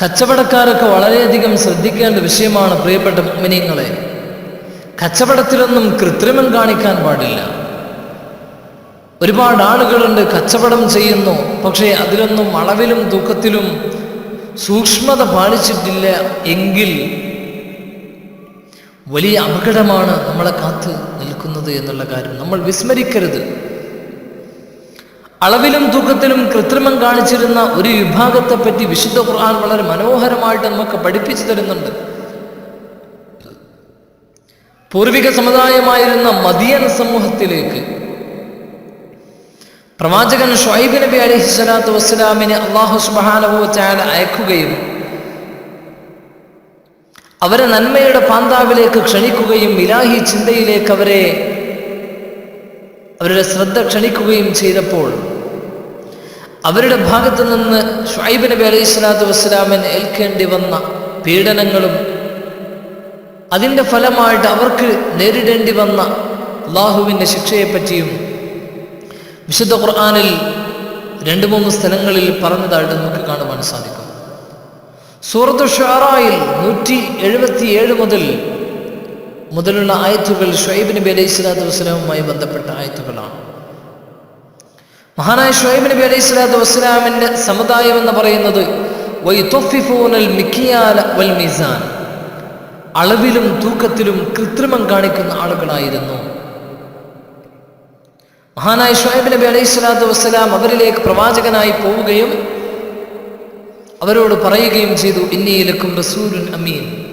കച്ചവടക്കാരൊക്കെ വളരെയധികം ശ്രദ്ധിക്കേണ്ട വിഷയമാണ് പ്രിയപ്പെട്ട മിനിങ്ങളെ കച്ചവടത്തിലൊന്നും കൃത്രിമം കാണിക്കാൻ പാടില്ല. ഒരുപാട് ആളുകളുണ്ട് കച്ചവടം ചെയ്യുന്നു പക്ഷേ അതിലൊന്നും അളവിലും തൂക്കത്തിലും സൂക്ഷ്മത പാലിച്ചിട്ടില്ല എങ്കിൽ വലിയ അപകടമാണ് നമ്മളെ കാത്ത് നിൽക്കുന്നത് എന്നുള്ള കാര്യം. നമ്മൾ വിസ്മരിക്കരുത്. അളവിലും തൂക്കത്തിലും കൃത്രിമം കാണിച്ചിരുന്ന ഒരു വിഭാഗത്തെപ്പറ്റി വിശുദ്ധ ഖുർആൻ വളരെ മനോഹരമായിട്ട് നമുക്ക് പഠിപ്പിച്ചു തരുന്നുണ്ട്. പൂർവിക സമുദായമായിരുന്ന മദിയൻ സമൂഹത്തിലേക്ക്. പ്രവാചകൻ ഷൈബ് നബി അലഹി സ്വലാത്തു വസ്സലാമിനെ അള്ളാഹു സുബാനഹു ചാല അയക്കുകയും അവരെ നന്മയുടെ പാന്താവിലേക്ക് ക്ഷണിക്കുകയും ഇലാഹി ചിന്തയിലേക്ക് അവരെ അവരുടെ ശ്രദ്ധ ക്ഷണിക്കുകയും ചെയ്തപ്പോൾ അവരുടെ ഭാഗത്തു നിന്ന് ഷുഐബ് നബി അലൈഹി സ്വലാത്തു വസ്സലാമിന് ഏൽക്കേണ്ടി വന്ന പീഡനങ്ങളും അതിന്റെ ഫലമായിട്ട് അവർക്ക് നേരിടേണ്ടി വന്ന അള്ളാഹുവിന്റെ ശിക്ഷയെപ്പറ്റിയും വിശുദ്ധ ഖുർആാനിൽ രണ്ട് മൂന്ന് സ്ഥലങ്ങളിൽ പറഞ്ഞതായിട്ട് നമുക്ക് കാണുവാൻ സാധിക്കും. സൂറത്ത് ഷാറായിൽ നൂറ്റി എഴുപത്തി ഏഴ് മുതൽ മുതലുള്ള ആയത്തുകൾ ഷുഐബ് നബി അലൈഹി സ്വലാത്തു വസ്സലാമുമായി ബന്ധപ്പെട്ട ആയത്തുകളാണ്. മഹാനായ ഷുഐബ് നബി അലൈഹി സ്വലാത്തു വസ്സലാമിന്റെ സമുദായം എന്ന് പറയുന്നത് മിസാൻ. അളവിലും തൂക്കത്തിലും കൃത്രിമം കാണിക്കുന്ന ആളുകളായിരുന്നു. മഹാനായ ഷുഹൈബ് നബി അലൈഹി സ്വലാത്തു വസ്സലാം അവരിലേക്ക് പ്രവാചകനായി പോവുകയും അവരോട് പറയുകയും ചെയ്തു ഇന്നയിലക്കും റസൂലുൻ അമീൻ.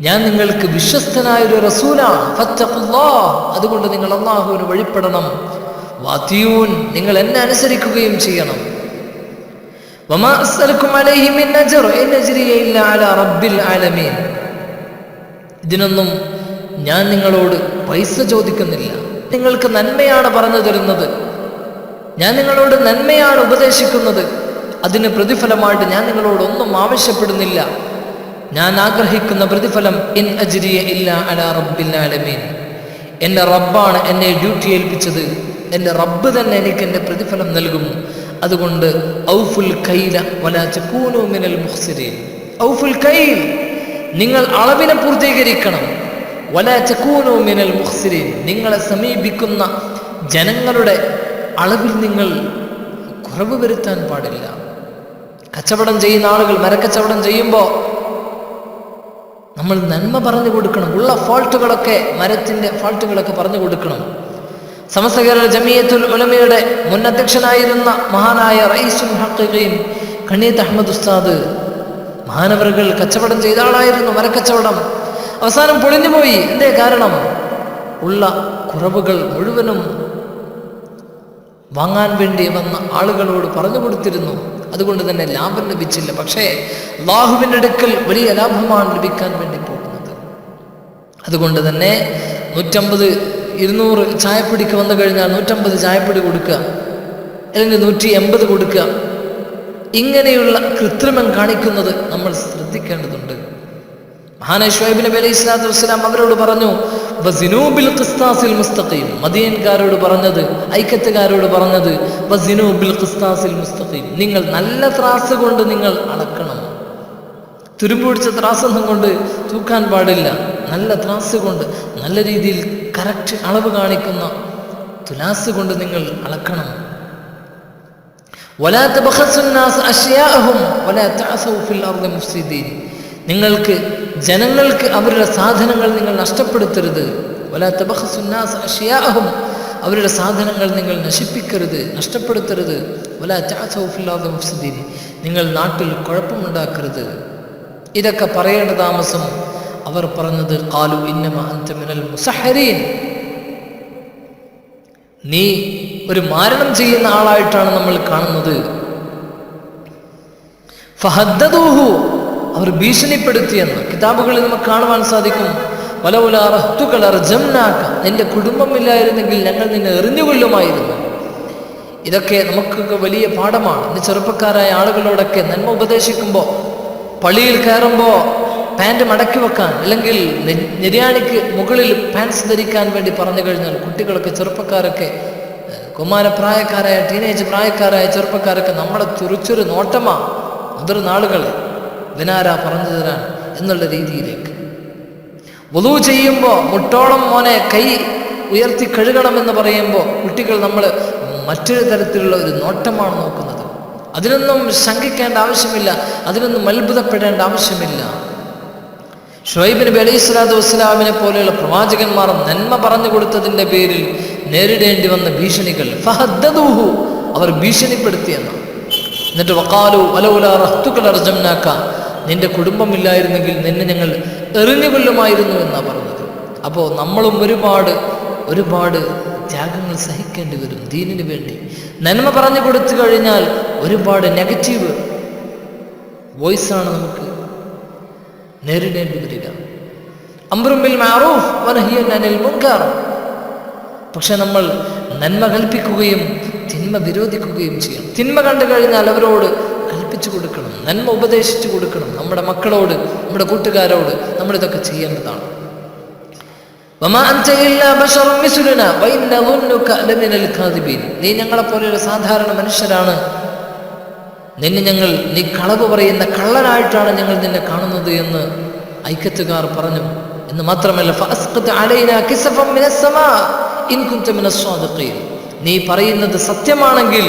ഞാൻ നിങ്ങൾക്ക് വിശ്വസ്തനായൊരു റസൂലാണ്. ഫത്തഖുല്ലാഹ്. അതുകൊണ്ട് നിങ്ങൾ അള്ളാഹുവിന് വഴിപ്പെടണം. വാത്തിയൂൻ നിങ്ങൾ എന്നെ അനുസരിക്കുകയും ചെയ്യണം. ഇതിനൊന്നും ഞാൻ നിങ്ങളോട് പൈസ ചോദിക്കുന്നില്ല. നിങ്ങൾക്ക് നന്മയാണ് പറഞ്ഞു തരുന്നത്. ഞാൻ നിങ്ങളോട് നന്മയാണ് ഉപദേശിക്കുന്നത്. അതിന് പ്രതിഫലമായിട്ട് ഞാൻ നിങ്ങളോട് ഒന്നും ആവശ്യപ്പെടുന്നില്ല. ഞാൻ ആഗ്രഹിക്കുന്ന പ്രതിഫലം ഇൻ അജ്രിയ ഇല്ല അല റബ്ബിൽ ആലമീൻ. എന്റെ റബ്ബാണ് എന്നെ ഡ്യൂട്ടി ഏൽപ്പിച്ചത്. എന്റെ റബ്ബ് തന്നെ എനിക്ക് എന്റെ പ്രതിഫലം നൽകും. അതുകൊണ്ട് ഔഫുൽ കൈല വലാ ചക്കൂനു മിനൽ മുഹ്സിരീൻ ഔഫുൽ കൈൽ നിങ്ങൾ അളവിനെ പൂർത്തീകരിക്കണം. വല ചക്കൂനു മിനൽ മുഹ്സിരീൻ നിങ്ങളെ സമീപിക്കുന്ന ജനങ്ങളുടെ അളവിൽ നിങ്ങൾ കുറവ് വരുത്താൻ പാടില്ല. കച്ചവടം ചെയ്യുന്ന ആളുകൾ മരക്കച്ചവടം ചെയ്യുമ്പോൾ നമ്മൾ നന്മ പറഞ്ഞു കൊടുക്കണം. ഉള്ള ഫോൾട്ടുകളൊക്കെ മരത്തിന്റെ ഫോൾട്ടുകളൊക്കെ പറഞ്ഞു കൊടുക്കണം. സമസ്ത കേരള ജമിയത്തുൽ ഉലമയുടെ മുൻ അധ്യക്ഷനായിരുന്ന മഹാനായ റയീസുൽ ഹക്കുകയും കണ്ണീത്ത് അഹമ്മദ് ഉസ്താദ് മഹാനവറുകൾ കച്ചവടം ചെയ്ത ആളായിരുന്നു മരക്കച്ചവടം. അവസാനം പൊളിഞ്ഞുപോയി. എന്തേ കാരണം? ഉള്ള കുറവുകൾ മുഴുവനും വാങ്ങാൻ വേണ്ടി വന്ന ആളുകളോട് പറഞ്ഞു കൊടുത്തിരുന്നു. അതുകൊണ്ട് തന്നെ ലാഭം ലഭിച്ചില്ല. പക്ഷേ അള്ളാഹുവിന്റെ അടുക്കൽ വലിയ ലാഭമാണ് ലഭിക്കാൻ വേണ്ടി പോകുന്നത്. അതുകൊണ്ട് തന്നെ നൂറ്റമ്പത് ഇരുന്നൂറ് ചായപ്പൊടിക്ക് വന്നു കഴിഞ്ഞാൽ നൂറ്റമ്പത് ചായപ്പൊടി കൊടുക്കുക. അല്ലെങ്കിൽ നൂറ്റി എൺപത് കൊടുക്കുക. ഇങ്ങനെയുള്ള കൃത്രിമം കാണിക്കുന്നത് നമ്മൾ ശ്രദ്ധിക്കേണ്ടതുണ്ട്. മഹാനായ ഷുഹൈബ് നബി അലൈഹി സ്വലാത്തു വസ്സലാം അവരോട് പറഞ്ഞു മദീൻകാരോട് പറഞ്ഞത് ഐക്യത്തുകാരോട് പറഞ്ഞത് മുസ്തഖീം. നിങ്ങൾ നല്ല ത്രാസ് കൊണ്ട് നിങ്ങൾ അളക്കണം. തുരുമ്പുപിടിച്ച ത്രാസൊന്നും കൊണ്ട് തൂക്കാൻ പാടില്ല. നല്ല ത്രാസ് കൊണ്ട് നല്ല രീതിയിൽ കറക്റ്റ് അളവ് കാണിക്കുന്ന തുലാസ് കൊണ്ട് നിങ്ങൾ അളക്കണം. നിങ്ങൾക്ക് ജനങ്ങൾക്ക് അവരുടെ സാധനങ്ങൾ നിങ്ങൾ നഷ്ടപ്പെടുത്തരുത്. വലാത്ത ബഹസുന്നാസ് അവരുടെ സാധനങ്ങൾ നിങ്ങൾ നശിപ്പിക്കരുത് നഷ്ടപ്പെടുത്തരുത്. വലാചാസൗഫില്ലാദീൻ നിങ്ങൾ നാട്ടിൽ കുഴപ്പമുണ്ടാക്കരുത്. ഇതൊക്കെ പറയേണ്ട താമസം അവർ പറഞ്ഞത് കാലു ഇന്നമ അന്തമിനൽ മുസഹരീൻ. നീ ഒരു മാരണം ചെയ്യുന്ന ആളായിട്ടാണ് നമ്മൾ കാണുന്നത്. ഫഹദ്ദൂഹു അവർ ഭീഷണിപ്പെടുത്തിയെന്ന് കിതാബുകളിൽ നമുക്ക് കാണുവാൻ സാധിക്കും. ജംനാക്ക നിന്റെ കുടുംബമില്ലായിരുന്നെങ്കിൽ ഞങ്ങൾ നിന്നെ എറിഞ്ഞുകൊള്ളുമായിരുന്നു ഇതൊക്കെ നമുക്കൊക്കെ വലിയ പാഠമാണ്. ഇന്ന് ചെറുപ്പക്കാരായ ആളുകളോടൊക്കെ നന്മ ഉപദേശിക്കുമ്പോൾ പള്ളിയിൽ കയറുമ്പോൾ പാന്റ് മടക്കി വെക്കാൻ അല്ലെങ്കിൽ നിര്യാണിക്ക് മുകളിൽ പാൻസ് ധരിക്കാൻ വേണ്ടി പറഞ്ഞു കഴിഞ്ഞാൽ കുട്ടികളൊക്കെ ചെറുപ്പക്കാരൊക്കെ കുമാരപ്രായക്കാരായ ടീനേജ് പ്രായക്കാരായ ചെറുപ്പക്കാരൊക്കെ നമ്മളെ ചുറിച്ചൊരു നോട്ടമാണ് മുതിർന്ന ആളുകൾ ഇവനാരാ പറഞ്ഞു തരാൻ എന്നുള്ള രീതിയിലേക്ക്. വധു ചെയ്യുമ്പോൾ മുട്ടോളം മോനെ കൈ ഉയർത്തി കഴുകണമെന്ന് പറയുമ്പോൾ കുട്ടികൾ നമ്മൾ മറ്റൊരു തരത്തിലുള്ള ഒരു നോട്ടമാണ് നോക്കുന്നത്. അതിനൊന്നും ശങ്കിക്കേണ്ട ആവശ്യമില്ല അതിനൊന്നും അത്ഭുതപ്പെടേണ്ട ആവശ്യമില്ല. ഷുഹൈബ് നബി അലൈഹി സ്വലാത്തു വസ്സലാമിനെ പോലെയുള്ള പ്രവാചകന്മാർ നന്മ പറഞ്ഞു കൊടുത്തതിന്റെ പേരിൽ നേരിടേണ്ടി വന്ന ഭീഷണികൾ. ഫഹദ്ദൂഹു അവർ ഭീഷണിപ്പെടുത്തിയെന്ന് എന്നിട്ട് വക്കാലു വലൗല റഹ്തുക്കൾ അർജംനാക്ക നിന്റെ കുടുംബമില്ലായിരുന്നെങ്കിൽ നിന്നെ ഞങ്ങൾ എറിഞ്ഞു കൊല്ലുമായിരുന്നു എന്നാണ് പറഞ്ഞത്. അപ്പോൾ നമ്മളും ഒരുപാട് ഒരുപാട് ത്യാഗങ്ങൾ സഹിക്കേണ്ടി വരും ദീനിന് വേണ്ടി. നന്മ പറഞ്ഞു കൊടുത്തു കഴിഞ്ഞാൽ ഒരുപാട് നെഗറ്റീവ് വോയിസാണ് നമുക്ക് നേരിടേണ്ടി വരിക അമ്രുമ്പിൽ മാറൂഫ് മുൻകാർ. പക്ഷെ നമ്മൾ നന്മ കൽപ്പിക്കുകയും തിന്മ വിരോധിക്കുകയും ചെയ്യണം. തിന്മ കണ്ടു കഴിഞ്ഞാൽ അവരോട് പഠിപ്പിച്ചു കൊടുക്കണം നന്മ ഉപദേശിച്ചു കൊടുക്കണം നമ്മുടെ മക്കളോട് നമ്മുടെ കൂട്ടുകാരോട് നമ്മളിതൊക്കെ ചെയ്യേണ്ടതാണ്. നീ ഞങ്ങളെ ഒരു സാധാരണ മനുഷ്യരാണ്. നിന്നെ ഞങ്ങൾ നീ കളവ് പറയുന്ന കള്ളനായിട്ടാണ് ഞങ്ങൾ നിന്നെ കാണുന്നത് എന്ന് ഐക്യത്തുകാർ പറഞ്ഞു. എന്ന് മാത്രമല്ല നീ പറയുന്നത് സത്യമാണെങ്കിൽ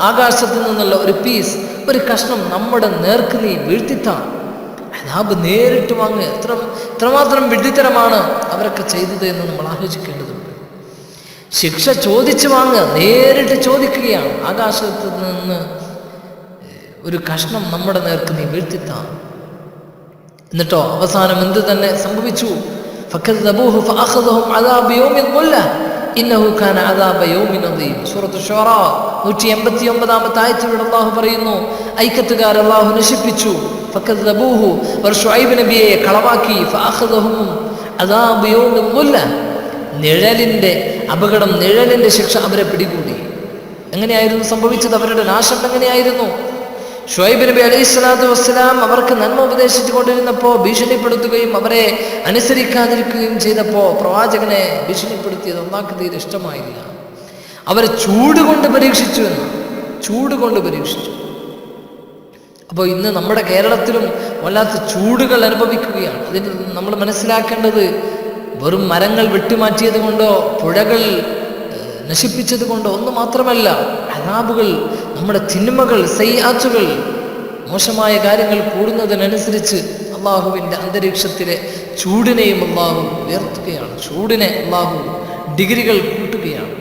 ആകാശത്തു നിന്നുള്ള ഒരു പീസ് ഒരു കഷ്ണം നമ്മുടെ നേർക്ക് നീ വീഴ്ത്തിത്താൻ. അതാബ് നേരിട്ട് വാങ്ങുക എത്ര എത്രമാത്രം വിഡ്ഢിത്തരമാണ് അവരൊക്കെ ചെയ്തത് എന്ന് നമ്മൾ ആലോചിക്കേണ്ടതുണ്ട്. ശിക്ഷ ചോദിച്ചു വാങ്ങുക നേരിട്ട് ചോദിക്കുകയാണ്. ആകാശത്ത് നിന്ന് ഒരു കഷ്ണം നമ്മുടെ നേർക്ക് നീ വീഴ്ത്തിത്താൻ. എന്നിട്ടോ അവസാനം എന്ത് തന്നെ സംഭവിച്ചു? ഫഖദ് അബൂഹു ഫഅഖദഹും അദാബ് ഇന്നഹുഖാൻ അതാബയോമിനീം സൂറത്ത് ഷോറ നൂറ്റി എൺപത്തി ഒമ്പതാമത്തെ ആയത്തിൽ അള്ളാഹു പറയുന്നു ഐക്കത്തുകാർ അള്ളാഹു നശിപ്പിച്ചു. ഫക്കദ്ബൂഹു അവർ ഷുഐബ് നബിയെ കളവാക്കി. ഫാഹദഹും അതാബയോമില്ല നിഴലിന്റെ അപകടം നിഴലിന്റെ ശിക്ഷ അവരെ പിടികൂടി. എങ്ങനെയായിരുന്നു സംഭവിച്ചത്? അവരുടെ നാശം എങ്ങനെയായിരുന്നു? ഷുഹൈബ് നബി അലൈഹി സ്വലാത്തു വസ്സലാം അവർക്ക് നന്മ ഉപദേശിച്ചു കൊണ്ടിരുന്നപ്പോൾ ഭീഷണിപ്പെടുത്തുകയും അവരെ അനുസരിക്കാതിരിക്കുകയും ചെയ്തപ്പോൾ പ്രവാചകനെ ഭീഷണിപ്പെടുത്തിയത് ഒന്നാക്ക് തീരെ ഇഷ്ടമായില്ല. അവരെ ചൂട് കൊണ്ട് പരീക്ഷിച്ചു എന്ന്. ചൂട് കൊണ്ട് പരീക്ഷിച്ചു. അപ്പോൾ ഇന്ന് നമ്മുടെ കേരളത്തിലും വല്ലാത്ത ചൂടുകൾ അനുഭവിക്കുകയാണ്. അതിന് നമ്മൾ മനസ്സിലാക്കേണ്ടത് വെറും മരങ്ങൾ വെട്ടിമാറ്റിയത് കൊണ്ടോ പുഴകൾ നശിപ്പിച്ചത് കൊണ്ട് ഒന്ന് മാത്രമല്ല അതാബുകൾ നമ്മുടെ തിന്മകൾ സയ്യാച്ചുകൾ മോശമായ കാര്യങ്ങൾ കൂടുന്നതിനനുസരിച്ച് അള്ളാഹുവിന്റെ അന്തരീക്ഷത്തിലെ ചൂടിനെയും അള്ളാഹു ഉയർത്തുകയാണ്. ചൂടിനെ അള്ളാഹു ഡിഗ്രികൾ കൂട്ടുകയാണ്.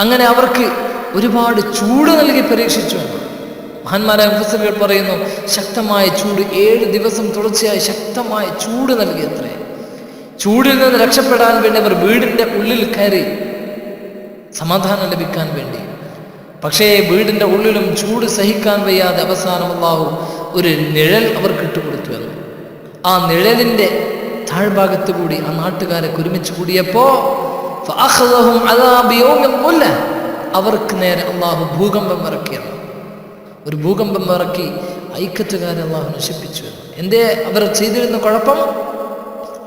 അങ്ങനെ അവർക്ക് ഒരുപാട് ചൂട് നൽകി പരീക്ഷിച്ചു മഹാന്മാരായ മുഫസലുകൾ പറയുന്നു ശക്തമായ ചൂട് ഏഴ് ദിവസം തുടർച്ചയായി ശക്തമായ ചൂട് നൽകിയത്രേ ചൂടിൽ നിന്ന് രക്ഷപ്പെടാൻ വേണ്ടി അവർ വീടിന്റെ ഉള്ളിൽ കയറി സമാധാനം ലഭിക്കാൻ വേണ്ടി. പക്ഷേ വീടിന്റെ ഉള്ളിലും ചൂട് സഹിക്കാൻ വയ്യാതെ അവസാനം അള്ളാഹു ഒരു നിഴൽ അവർക്ക് ഇട്ടുകൊടുത്തു എന്ന്. ആ നിഴലിന്റെ താഴ്ഭാഗത്ത് കൂടി ആ നാട്ടുകാരെ ഒരുമിച്ച് കൂടിയപ്പോൾ അവർക്ക് നേരെ അള്ളാഹു ഭൂകമ്പം ഇറക്കിയെന്നു ഒരു ഭൂകമ്പം ഇറക്കി ഐക്കത്തുകാരെ അള്ളാഹു നശിപ്പിച്ചു. എന്തേ അവർ ചെയ്തിരുന്ന കുഴപ്പം?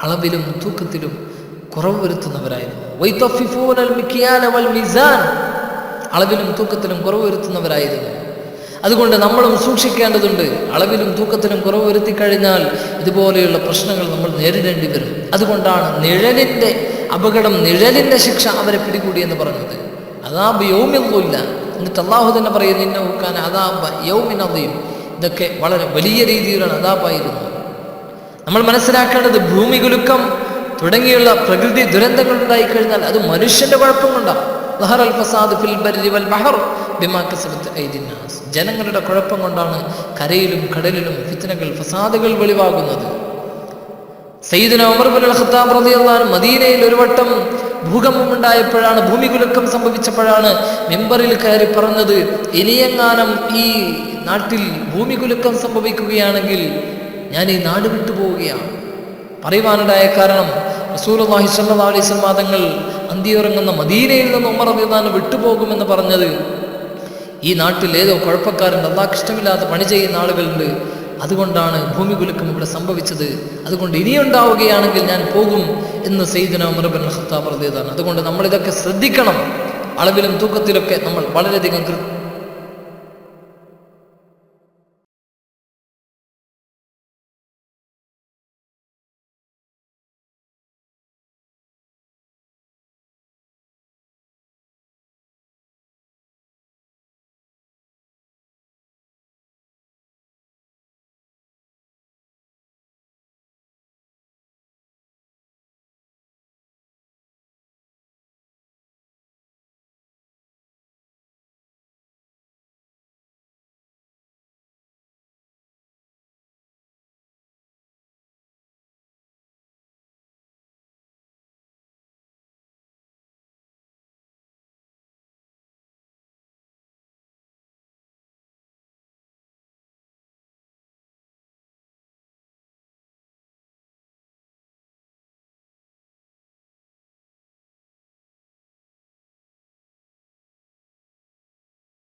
അളവിലും തൂക്കത്തിലും കുറവ് വരുത്തുന്നവരായിരുന്നു. അളവിലും തൂക്കത്തിലും കുറവ് വരുത്തുന്നവരായിരുന്നു. അതുകൊണ്ട് നമ്മളും സൂക്ഷിക്കേണ്ടതുണ്ട്. അളവിലും തൂക്കത്തിലും കുറവ് വരുത്തി കഴിഞ്ഞാൽ ഇതുപോലെയുള്ള പ്രശ്നങ്ങൾ നമ്മൾ നേരിടേണ്ടി വരും. അതുകൊണ്ടാണ് നിഴലിന്റെ അപകടം നിഴലിന്റെ ശിക്ഷ അവരെ പിടികൂടി എന്ന് പറഞ്ഞത്. അതാബ് യൗമ്യൊന്നുമില്ല എന്നിട്ട് അള്ളാഹു തന്നെ പറയും ഇന്ന ഊക്കാൻ അതാബ് യൗമിനതയും ഇതൊക്കെ വളരെ വലിയ രീതിയിലുള്ള അതാബായിരുന്നു നമ്മൾ മനസ്സിലാക്കേണ്ടത് ഭൂമി കുലുക്കം തുടങ്ങിയുള്ള പ്രകൃതി ദുരന്തങ്ങൾ ഉണ്ടായി കഴിഞ്ഞാൽ അത് മനുഷ്യന്റെ കുഴപ്പം കൊണ്ടാണ്. ജനങ്ങളുടെ കുഴപ്പം കൊണ്ടാണ് കരയിലും കടലിലും ഫിത്തനകൾ ഫസാദുകൾ വെളിവാകുന്നത്. സയ്യിദിന അൽ ഖത്താബ് റളിയല്ലാഹു മദീനയിൽ ഒരു വട്ടം ഭൂകമ്പം ഉണ്ടായപ്പോഴാണ് ഭൂമികുലുക്കം സംഭവിച്ചപ്പോഴാണ് മെമ്പറിൽ കയറി പറഞ്ഞത് ഇനിയെങ്ങാനും ഈ നാട്ടിൽ ഭൂമികുലുക്കം സംഭവിക്കുകയാണെങ്കിൽ ഞാൻ ഈ നാട് വിട്ടു പോവുകയാണ് പറയുവാനുണ്ടായ കാരണം റസൂലുള്ളാഹി സല്ലാ അലൈഹി വസല്ലം തങ്ങൾ അന്തിയുറങ്ങുന്ന മദീനയിൽ നിന്ന് ഉമർ അൻഹു വിട്ടുപോകുമെന്ന് പറഞ്ഞത്. ഈ നാട്ടിൽ ഏതോ കുഴപ്പക്കാരുണ്ട്. അള്ളാഹ് ഇഷ്ടമില്ലാത്ത പണി ചെയ്യുന്ന ആളുകളുണ്ട്. അതുകൊണ്ടാണ് ഭൂമി കുലുക്കം ഇവിടെ സംഭവിച്ചത്. അതുകൊണ്ട് ഇനിയുണ്ടാവുകയാണെങ്കിൽ ഞാൻ പോകും എന്ന് സെയ്ദിന ഉമർ ഖത്താബ് അൻഹു അതുകൊണ്ട് നമ്മളിതൊക്കെ ശ്രദ്ധിക്കണം. അളവിലും തൂക്കത്തിലൊക്കെ നമ്മൾ വളരെയധികം